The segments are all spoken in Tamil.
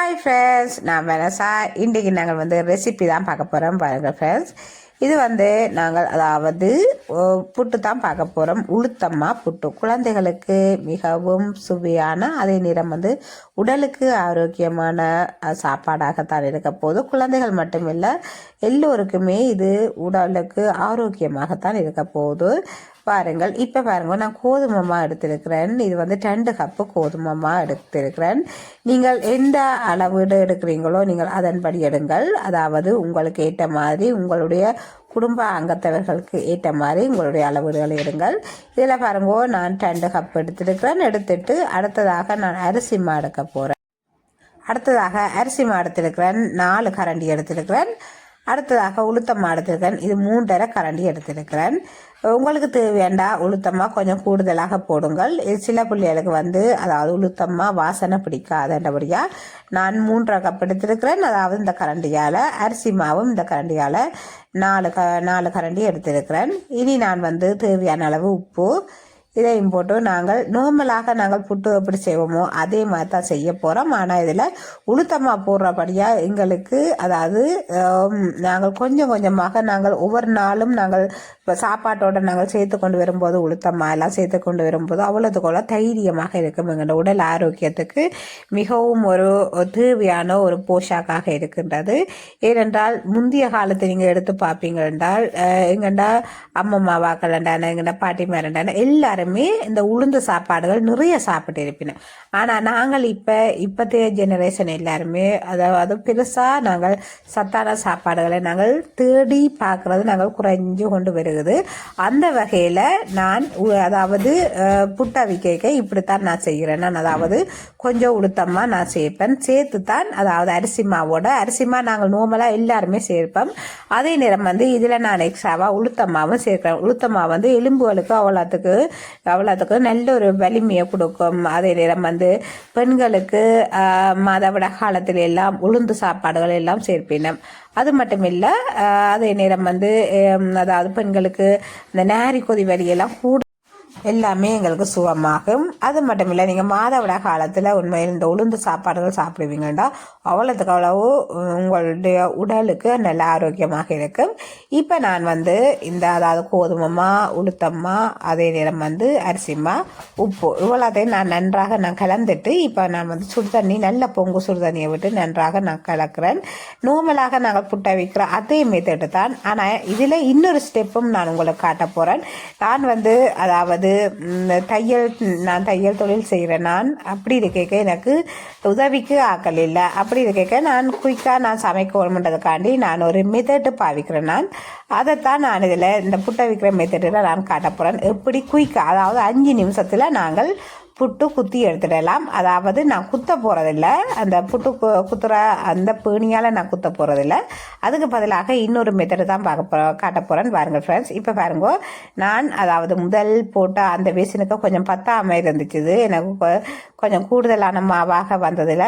ஹாய் ஃப்ரெண்ட்ஸ் நான் வெனசா இன்றைக்கு நாங்கள் வந்து ரெசிபி தான் பார்க்க போகிறோம் பாருங்கள் ஃப்ரெண்ட்ஸ் இது வந்து நாங்கள் அதாவது புட்டு தான் பார்க்க போகிறோம் உளுத்தம்மா புட்டு. குழந்தைகளுக்கு மிகவும் சுவையான அதே நேரம் வந்து உடலுக்கு ஆரோக்கியமான சாப்பாடாகத்தான் இருக்க போது குழந்தைகள் மட்டுமில்லை எல்லோருக்குமே இது உடலுக்கு ஆரோக்கியமாகத்தான் இருக்க போகுது. பாருங்கள் இப்போ பாருங்க நான் கோதுமமா எடுத்திருக்கிறேன். இது வந்து ரெண்டு கப்பு கோதுமமா எடுத்திருக்கிறேன். நீங்கள் எந்த அளவீடு எடுக்கிறீங்களோ நீங்கள் அதன்படி எடுங்கள். அதாவது உங்களுக்கு ஏற்ற மாதிரி உங்களுடைய குடும்ப அங்கத்தவர்களுக்கு ஏற்ற மாதிரி உங்களுடைய அளவீடுகளை எடுங்கள். இதில் பாருங்கோ நான் ரெண்டு கப் எடுத்திருக்கிறேன். எடுத்துட்டு அடுத்ததாக நான் அரிசி மா எடுக்க போகிறேன் அடுத்ததாக அரிசி மா எடுத்திருக்கிறேன். நாலு கரண்டி எடுத்திருக்கிறேன். அடுத்ததாக உளுத்தமாக எடுத்துருக்கேன் இது மூன்றரை கரண்டி எடுத்திருக்கிறேன். உங்களுக்கு தேவையாண்டா உளுத்தம்மா கொஞ்சம் கூடுதலாக போடுங்கள். இது சில பிள்ளைகளுக்கு வந்து அதாவது உளுத்தம்மா வாசனை பிடிக்காதபடியாக நான் மூன்றரை கப் எடுத்திருக்கிறேன். அதாவது இந்த கரண்டியால் அரிசி மாவும் இந்த கரண்டியால் நாலு க நாலு கரண்டி எடுத்திருக்கிறேன். இனி நான் வந்து தேவையான அளவு உப்பு இதையும் போட்டு நாங்கள் நார்மலாக நாங்கள் புட்டு எப்படி செய்வோமோ அதே மாதிரி தான் செய்ய போகிறோம் ஆனால் இதில் உளுத்தம்மா போடுறபடியாக எங்களுக்கு அதாவது நாங்கள் கொஞ்சம் கொஞ்சமாக நாங்கள் ஒவ்வொரு நாளும் நாங்கள் இப்போ சாப்பாட்டோட நாங்கள் சேர்த்து கொண்டு வரும்போது உளுத்தம்மா எல்லாம் சேர்த்து கொண்டு வரும்போது அவ்வளோத்துக்குள்ள தைரியமாக இருக்கும். எங்களோட உடல் ஆரோக்கியத்துக்கு மிகவும் ஒரு தேவையான ஒரு போஷாக்காக இருக்கின்றது. ஏனென்றால் முந்தைய காலத்தை நீங்கள் எடுத்து பார்ப்பீங்க என்றால் எங்கண்டா அம்மம்மாவாக்கள் என்றான எங்கண்டா பாட்டிமாரண்டான எல்லாருமே இந்த உளுந்து சாப்பாடுகள் நிறைய சாப்பிட்டு இருப்பினோம். ஆனால் நாங்கள் இப்போ இப்போத்தைய ஜெனரேஷன் எல்லாருமே அதாவது பெருசாக நாங்கள் சத்தான சாப்பாடுகளை நாங்கள் தேடி பார்க்கறது நாங்கள் குறைஞ்சு கொண்டு வருகிறது. அந்த வகையில் நான் உ- அதாவது புட்டா புட்டவிக்கைக்க இப்படித்தான் நான் செய்கிறேன். நான் அதாவது கொஞ்சம் உளுத்தமாக நான் சேர்ப்பேன். சேர்த்து தான் அதாவது அரிசி மாவோட அரிசி மா நாங்கள் நோமலாக எல்லாருமே சேர்ப்போம். அதே நேரம் வந்து இதில் நான் எக்ஸ்ட்ராவாக உளுத்தம்மாவும் சேர்க்கிறேன். உளுத்தம்மா வந்து எலும்புகளுக்கு அவ்வளோத்துக்கு அவ்வளோத்துக்கு நல்ல ஒரு வலிமையை கொடுக்கும். அதே நேரம் வந்து பெண்களுக்கு ஆஹ், மாதவிட காலத்தில் எல்லாம் உளுந்து சாப்பாடுகள் எல்லாம் சேர்ப்பினம். அது மட்டும் இல்லை அதே நேரம் வந்து அதாவது பெண்களுக்கு இந்த நாரி கொதி வலியெல்லாம் கூட எல்லாமே எங்களுக்கு சுகமாகும். அது மட்டும் இல்லை நீங்கள் மாதவிட காலத்தில் உண்மையில் இந்த உளுந்து சாப்பாடுகள் சாப்பிடுவீங்கன்னா அவ்வளோத்துக்கு அவ்வளவு உங்களுடைய உடலுக்கு நல்ல ஆரோக்கியமாக இருக்கும். இப்போ நான் வந்து இந்த அதாவது கோதுமமா உளுத்தம்மா அதே நேரம் வந்து அரிசிமா உப்பு இவ்வளோத்தையும் நான் நன்றாக நான் கலந்துட்டு இப்போ நான் வந்து சுடுதண்ணி நல்ல பொங்கு சுடுதண்ணியை விட்டு நன்றாக நான் கலக்கிறேன். நார்மலாக நாங்கள் புட்டை வைக்கிற அதே மெத்தடு தான். ஆனால் இதில் இன்னொரு ஸ்டெப்பும் நான் உங்களுக்கு காட்ட போகிறேன் நான் வந்து அதாவது அது தையல் நான் தையல் தொழில் செய்கிறேன் நான். அப்படி இருக்க எனக்கு உதவிக்கு ஆக்கள் இல்லை. அப்படி இருக்க நான் குயிக்காக நான் சமைக்கணுன்றதுக்காண்டி நான் ஒரு மெத்தடு பாவிக்கிறேன் நான். அதைத்தான் நான் இதில் இந்த புட்டை விற்கிற மெத்தடில் நான் காட்ட போகிறேன் எப்படி குயிக்காக அதாவது அஞ்சு நிமிஷத்தில் நாங்கள் புட்டு குத்தி எடுத்துடலாம். அதாவது நான் குத்த போகிறதில்ல அந்த புட்டு கு- குத்துற அந்த பேணியால் நான் குத்த போகிறதில்ல அதுக்கு பதிலாக இன்னொரு மெத்தடு தான் பார்க்க போ காட்ட போகிறேன் பாருங்கள் ஃப்ரெண்ட்ஸ் இப்போ பாருங்க. நான் அதாவது முதல் போட்ட அந்த பேசினுக்கு கொஞ்சம் பத்தாம இருந்துச்சு எனக்கு கொஞ்சம் கூடுதலான மாவாக வந்ததில்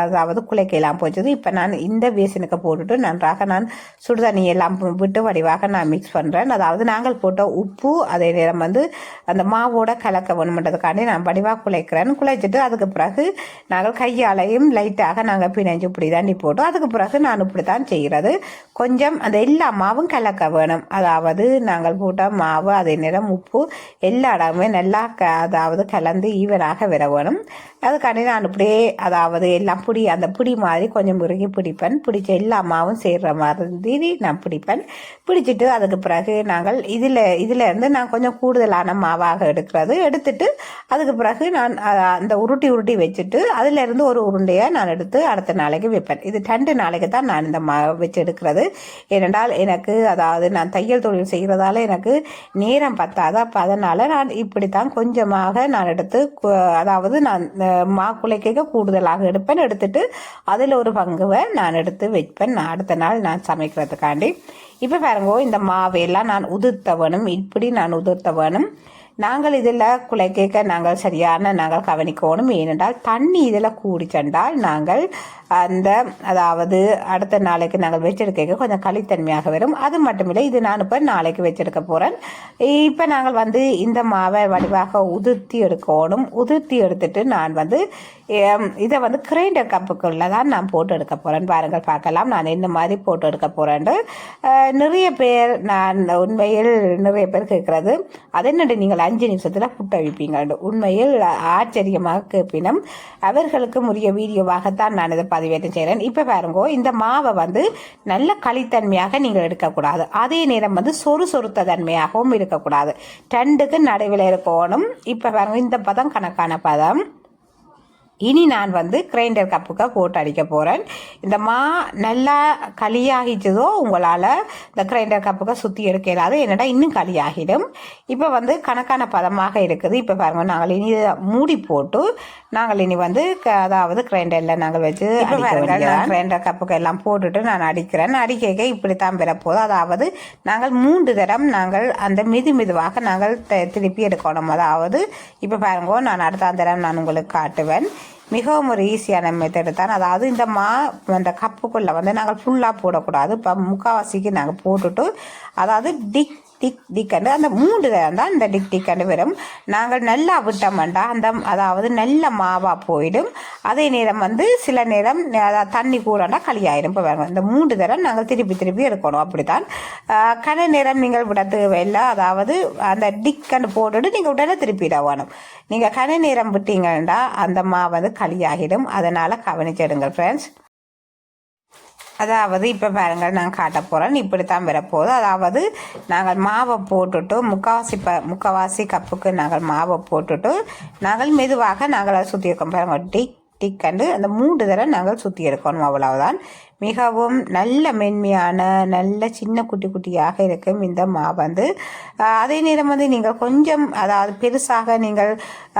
அதாவது குலைக்கையெல்லாம் போச்சது. இப்போ நான் இந்த பேசினுக்கு போட்டுட்டு நன்றாக நான் சுடுதண்ணி எல்லாம் விட்டு வடிவாக நான் மிக்ஸ் பண்ணுறேன் அதாவது நாங்கள் போட்ட உப்பு அதே நேரம் வந்து அந்த மாவோட கலக்க வேணுமென்றதுக்காண்டி நான் வடிவாக குலைக்கிறேன்னு குலைச்சிட்டு அதுக்கு பிறகு நாங்கள் கையாலையும் லைட்டாக நாங்கள் பிணைஞ்சு இப்படி தாண்டி போட்டு அதுக்கு பிறகு நான் இப்படி தான் செய்கிறது கொஞ்சம் அந்த எல்லா மாவும் கலக்க வேணும். அதாவது நாங்கள் போட்ட மாவு அதே நேரம் உப்பு எல்லா இடமுமே நல்லா க அதாவது கலந்து ஈவனாக விட வேணும். அதுக்காண்டி நான் இப்படியே அதாவது எல்லாம் பிடி அந்த பிடி மாதிரி கொஞ்சம் முருகி பிடிப்பேன். பிடிச்ச எல்லா மாவும் செய்கிற மாதிரி நான் பிடிப்பேன். பிடிச்சிட்டு அதுக்கு பிறகு நாங்கள் இதில் இதில் இருந்து நான் கொஞ்சம் கூடுதலான மாவாக எடுக்கிறது. எடுத்துட்டு அதுக்கு பிறகு நான் அந்த உருட்டி உருட்டி வச்சுட்டு அதிலிருந்து ஒரு உருண்டையை நான் எடுத்து அடுத்த நாளைக்கு வைப்பேன். இது ரெண்டு நாளைக்கு தான் நான் இந்த மா வச்சு எடுக்கிறது. ஏனென்றால் எனக்கு அதாவது நான் தையல் தொழில் செய்கிறதால எனக்கு நேரம் பத்தாது. அப்போ அதனால் நான் இப்படித்தான் கொஞ்சமாக நான் எடுத்து அதாவது நான் அஹ், கூடுதலாக எடுப்பேன். எடுத்துட்டு அதில் ஒரு பங்குவை நான் எடுத்து வைப்பேன். நான் அடுத்த நாள் நான் சமைக்கிறதுக்காண்டி. இப்போ பாருங்க இந்த மாவையெல்லாம் நான் உதிர்த்த வேணும். இப்படி நான் உதிர்த்த வேணும். நாங்கள் இதில் குலைக்கேக்க நாங்கள் சரியான நாங்கள் கவனிக்கணும். ஏனென்றால் தண்ணி இதில் கூடி சென்றால் நாங்கள் அந்த அதாவது அடுத்த நாளைக்கு நாங்கள் வச்செடுக்க கொஞ்சம் களித்தன்மையாக வரும். அது மட்டுமில்லை இது நான் இப்போ நாளைக்கு வச்செடுக்க போகிறேன் இப்போ நாங்கள் வந்து இந்த மாவை வடிவாக உதிர்த்தி எடுக்கணும். உதிர்த்தி எடுத்துட்டு நான் வந்து இதை வந்து கிரைண்டர் கப்புக்குள்ள தான் நான் போட்டு எடுக்க போகிறேன் பாருங்கள் பார்க்கலாம். நான் இந்த மாதிரி போட்டு எடுக்க போகிறேன்ட்டு நிறைய பேர் நான் உண்மையில் நிறைய பேர் கேட்குறது. அது என்னட்டு நீங்கள் அஞ்சு நிமிஷத்தில் புட்ட வைப்பீங்க உண்மையில் ஆச்சரியமாக கேட்பினும். அவர்களுக்கு உரிய வீடியோவாகத்தான் நான் இதை பதிவேற்றம் செய்கிறேன் இப்போ பாருங்க இந்த மாவை வந்து நல்ல களித்தன்மையாக நீங்கள் எடுக்கக்கூடாது. அதே நேரம் வந்து சொறு சொறுத்த தன்மையாகவும் இருக்கக்கூடாது. ரெண்டுக்கு நடுவில் இருக்கணும். இப்போ பாருங்க இந்த பதம் கணக்கான பதம். இனி நான் வந்து கிரைண்டர் கப்புக்கு போட்டு அடிக்க போகிறேன் இந்த மா நல்லா களியாகிச்சதோ உங்களால் இந்த கிரைண்டர் கப்புக்கு சுற்றி எடுக்க இயலாது என்னடா இன்னும் களியாகிடும். இப்போ வந்து கணக்கான பதமாக இருக்குது. இப்போ பாருங்க நாங்கள் இனி மூடி போட்டு நாங்கள் இனி வந்து க- அதாவது கிரைண்டரில் நாங்கள் வச்சு கிரைண்டர் கப்புக்கு எல்லாம் போட்டுட்டு நான் அடிக்கிறேன். அடிக்க இப்படித்தான் பெறப்போகுது அதாவது நாங்கள் மூன்று தரம் நாங்கள் அந்த மிது மெதுவாக நாங்கள் த- திருப்பி எடுக்கணும். அதாவது இப்போ பாருங்க நான் அடுத்த தரம் நான் உங்களுக்கு காட்டுவேன். மிகவும் ஒரு ஈஸியான மெத்தடு தான். அதாவது இந்த மா அந்த கப்புக்குள்ளே வந்து நாங்கள் ஃபுல்லாக போடக்கூடாது. இப்போ முக்கால்வாசிக்கு நாங்கள் போட்டுட்டு அதாவது டிக் டிக் டிக்கண்டு அந்த மூன்று தரம் தான் இந்த டிக் டிக்கண்டு வரும். நாங்கள் நல்லா விட்டோம்டா அந்த அதாவது நல்ல மாவாக போயிடும். அதே நேரம் வந்து சில நேரம் அதாவது தண்ணி கூடண்டா களியாயிடும் இப்போ பாருங்க இந்த மூன்று தரம் நாங்கள் திருப்பி திருப்பி எடுக்கணும். அப்படித்தான். ஆஹ் கன நேரம் நீங்கள் விட தேவையில்லை. அதாவது அந்த டிக்கண்டு போட்டுட்டு நீங்கள் உடனே திருப்பிட வேணும். நீங்கள் கன நேரம் விட்டீங்கன்னா அந்த மா வந்து களியாகிடும். அதனால் கவனிச்சிடுங்க ஃப்ரெண்ட்ஸ் அதாவது இப்போ பாருங்கள் நான் காட்ட போகிறேன் இப்படி தான் வரப்போகுது. அதாவது நாங்கள் மாவை போட்டுட்டு முக்கால்வாசி ப முக்கால்வாசி கப்புக்கு நாங்கள் மாவை போட்டுட்டு நாங்கள் மெதுவாக நாங்கள் அதை சுற்றி இருக்கோம். பாருங்கள் டிக் டிக் அண்டு அந்த மூன்று தடவை நாங்கள் சுற்றி இருக்கணும் அவ்வளவுதான். மிகவும் நல்ல மென்மையான நல்ல சின்ன குட்டி குட்டியாக இருக்கும் இந்த மா வந்து. அதே நேரம் வந்து நீங்கள் கொஞ்சம் அதாவது பெருசாக நீங்கள்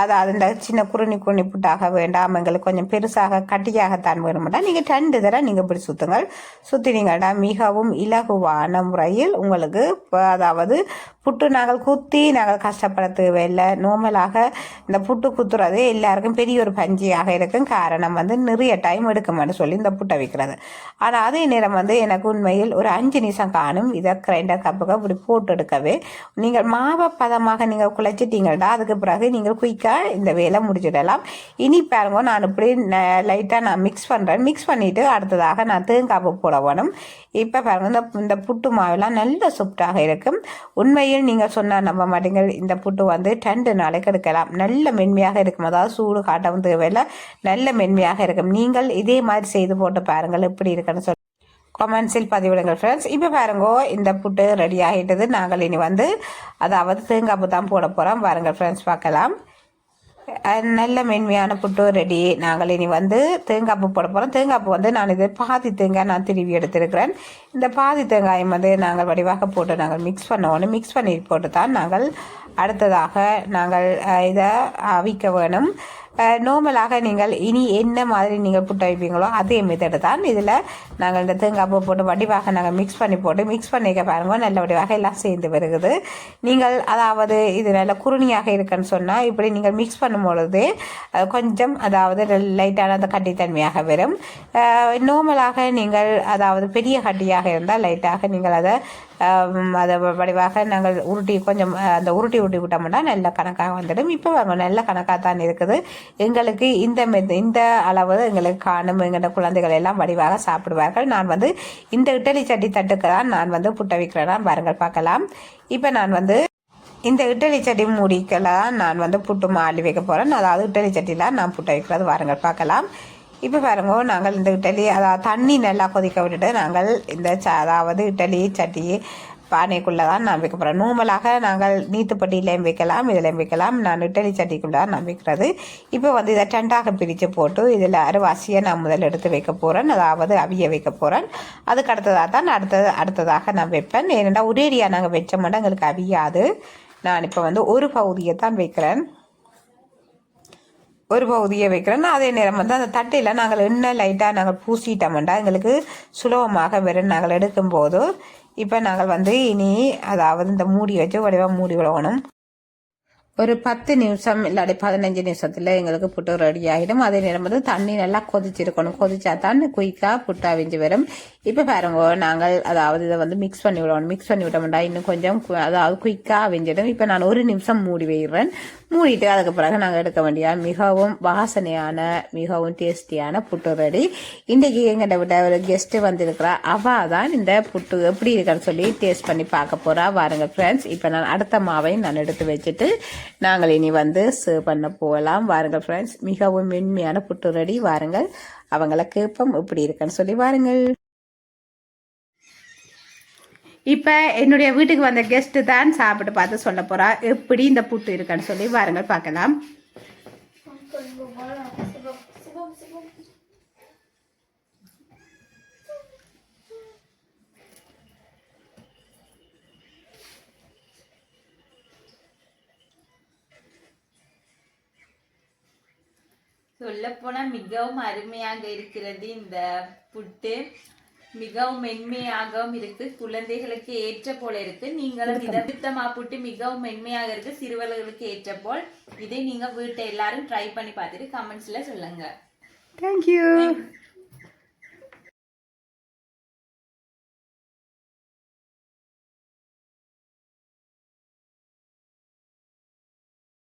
அதாவது இந்த சின்ன குருணி குருணி புட்டாக வேண்டாம் எங்களுக்கு கொஞ்சம் பெருசாக கட்டியாகத்தான் வேணும்னா நீங்கள் ரெண்டு தடவை நீங்கள் இப்படி சுற்றுங்கள் சுற்றினீங்கன்னா மிகவும் இலகுவான முறையில் உங்களுக்கு அதாவது புட்டு நாங்கள் குத்தி நாங்கள் கஷ்டப்பட தேவையில்லை. நார்மலாக இந்த புட்டு குத்துறது எல்லாருக்கும் பெரிய ஒரு பஞ்சியாக இருக்கும். காரணம் வந்து நிறைய டைம் எடுக்குமான்னு சொல்லி இந்த புட்டை வைக்கிறது ஆனால் அதே நேரம் வந்து எனக்கு உண்மையில் ஒரு அஞ்சு நிமிஷம் காணும். இதை கிரைண்டர் கப்புக்கு இப்படி போட்டு எடுக்கவே நீங்கள் மாவை பதமாக நீங்கள் குழைச்சிட்டீங்கடா அதுக்கு பிறகு நீங்கள் குயிக்காக இந்த வேலை முடிச்சிடலாம். இனி பாருங்க நான் இப்படி லைட்டாக நான் மிக்ஸ் பண்ணுறேன் மிக்ஸ் பண்ணிவிட்டு அடுத்ததாக நான் தேங்காப்பு போட வேணும். இப்போ பாருங்க இந்த இந்த புட்டு மாவெல்லாம் நல்ல சுப்டாக இருக்கும். உண்மையில் நீங்கள் சொன்னால் நம்ப மாட்டீங்க. இந்த புட்டு வந்து ரெண்டு நாளைக்கு எடுக்கலாம். நல்ல மென்மையாக இருக்கும். அதாவது சூடு காட்டவும் தேவையில்லை. நல்ல மென்மையாக இருக்கும். நீங்கள் இதே மாதிரி செய்து போட்டு பாருங்கள். இப்படி எப்படி இருக்குன்னு சொல்லி கமெண்ட்ஸில் பதிவிடுங்கள் ஃப்ரெண்ட்ஸ் இப்போ பாருங்கோ இந்த புட்டு ரெடி ஆகிட்டது. நாங்கள் இனி வந்து அதாவது தேங்காய் தான் போட போகிறோம் பாருங்கள் ஃப்ரெண்ட்ஸ் பார்க்கலாம். நல்ல மென்மையான புட்டு ரெடி நாங்கள் இனி வந்து தேங்காய் போட போகிறோம் தேங்காய் வந்து நான் இது பாதி தேங்காய் நான் திருவி எடுத்திருக்கிறேன். இந்த பாதி தேங்காயம் வந்து நாங்கள் வடிவாக போட்டு நாங்கள் மிக்ஸ் பண்ணணும் மிக்ஸ் பண்ணி போட்டு தான் நாங்கள் அடுத்ததாக நாங்கள் இதை அவிக்க வேணும். நார்மலாக நீங்கள் இனி என்ன மாதிரி நீங்கள் புட்டு வைப்பீங்களோ அதே மெத்தடு தான் இதில் நாங்கள் இந்த தேங்காய் பூ போட்டு வடிவாக நாங்கள் மிக்ஸ் பண்ணி போட்டு மிக்ஸ் பண்ணிக்க பாருங்க. நல்ல வடிவாக எல்லாம் சேர்ந்து வருகுது. நீங்கள் அதாவது இது நல்ல குருணியாக இருக்குன்னு சொன்னால் இப்படி நீங்கள் மிக்ஸ் பண்ணும் பொழுது கொஞ்சம் அதாவது லைட்டான அந்த கட்டித்தன்மையாக வரும். நார்மலாக நீங்கள் அதாவது பெரிய கட்டியாக இருந்தால் லைட்டாக நீங்கள் அதை அதை வடிவாக நாங்கள் உருட்டி கொஞ்சம் அந்த உருட்டி உருட்டி விட்டோம்னா நல்ல கணக்காக வந்துடும். இப்போ வாங்க நல்ல கணக்காக தான் இருக்குது. எங்களுக்கு இந்த இந்த அளவு எங்களுக்கு காணும். எங்களோட குழந்தைகள் எல்லாம் வடிவாக சாப்பிடுவார்கள். நான் வந்து இந்த இட்டலி சட்டி தட்டுக்கு தான் நான் வந்து புட்ட வைக்கிறேன் பாருங்கள் பார்க்கலாம். இப்போ நான் வந்து இந்த இட்டலி சட்டி மூடிக்கெல்லாம் நான் வந்து புட்டு மாலி வைக்க போகிறேன் அதாவது இட்டலி சட்டியில் நான் புட்டை வைக்கிறது. வாருங்கள் பார்க்கலாம். இப்போ பாருங்க நாங்கள் இந்த இட்டலி அதாவது தண்ணி நல்லா கொதிக்க விட்டுட்டு நாங்கள் இந்த ச அதாவது இட்டலி சட்டி பானைக்குள்ளே தான் நான் வைக்க போகிறேன் நூமலாக நாங்கள் நீத்துப்பட்டியிலையும் வைக்கலாம் இதிலையும் வைக்கலாம். நான் இட்டலி சட்டிக்குள்ளே தான் நான் வைக்கிறது. இப்போ வந்து இதை டெண்டாக பிரித்து போட்டு இதில் அரிவாசியை நான் முதல்ல எடுத்து வைக்க போகிறேன் அதாவது அவிய வைக்க போகிறேன் அதுக்கு அடுத்ததாக தான் அடுத்தது அடுத்ததாக நான் வைப்பேன். ஏனென்றால் ஒரேடியாக நாங்கள் வச்சோம்னா எங்களுக்கு அவியாது. நான் இப்போ வந்து ஒரு பகுதியை தான் வைக்கிறேன். ஒரு பகுதியை வைக்கிறோம் அதே நேரம் வந்து அந்த தட்டையில் நாங்கள் எண்ணெய் லைட்டாக நாங்கள் பூசிட்டோம்டா எங்களுக்கு சுலபமாக வெறும் நாங்கள் எடுக்கும்போது இப்போ நாங்கள் வந்து இனி அதாவது இந்த மூடி வச்சு வடிவாக மூடி விடணும். ஒரு பத்து நிமிஷம் இல்லாட்டி பதினஞ்சு நிமிஷத்தில் எங்களுக்கு புட்டு ரெடி ஆகிடும் அதே நேரம் வந்து தண்ணி நல்லா கொதிச்சிருக்கணும். கொதிச்சா தான் குயிக்காக புட்டு அவிஞ்சு வரும். இப்போ பாருங்க நாங்கள் அதாவது இதை வந்து மிக்ஸ் பண்ணி விடணும். மிக்ஸ் பண்ணி விட்டோம்டா இன்னும் கொஞ்சம் கு- அதாவது குயிக்காக அவிஞ்சிடும். இப்போ நான் ஒரு நிமிஷம் மூடி வைக்கிறேன். மூடிட்டு அதுக்கு பிறகு நாங்கள் எடுக்க வேண்டிய மிகவும் வாசனையான மிகவும் டேஸ்டியான புட்டு ரெடி இன்றைக்கி எங்கிட்ட விட ஒரு கெஸ்ட்டு வந்திருக்கிறா. அவா தான் இந்த புட்டு எப்படி இருக்கான்னு சொல்லி டேஸ்ட் பண்ணி பார்க்க போகிறா வாருங்க ஃப்ரெண்ட்ஸ் இப்போ நான் அடுத்த மாவையும் நான் எடுத்து வச்சுட்டு நாங்கள் இனி வந்து சர்வ் பண்ண போகலாம். வாருங்க ஃப்ரெண்ட்ஸ் மிகவும் மென்மையான புட்டு ரெடி வாருங்கள். அவங்கள கேட்போம் எப்படி இருக்குன்னு சொல்லி வாருங்கள். இப்போ என்னுடைய வீட்டுக்கு வந்த கெஸ்ட்டு தான் சாப்பிட்டு பார்த்து சொல்ல போகிறா எப்படி இந்த புட்டு இருக்கான்னு சொல்லி வாருங்கள் பார்க்கலாம். சொல்லப்போனா மிகவும் அருமையாக இருக்கிறது இந்த புட்டு. மிகவும் மென்மையாகவும் இருக்கு. குழந்தைகளுக்கு ஏற்ற போல இருக்கு. நீங்களும் இதை பித்தமா புட்டு மிகவும் மென்மையாக இருக்கு. சிறுவர்களுக்கு ஏற்ற போல். இதை நீங்க வீட்டை எல்லாரும் ட்ரை பண்ணி பார்த்துட்டு கமெண்ட்ஸ்ல சொல்லுங்க. தேங்க்யூ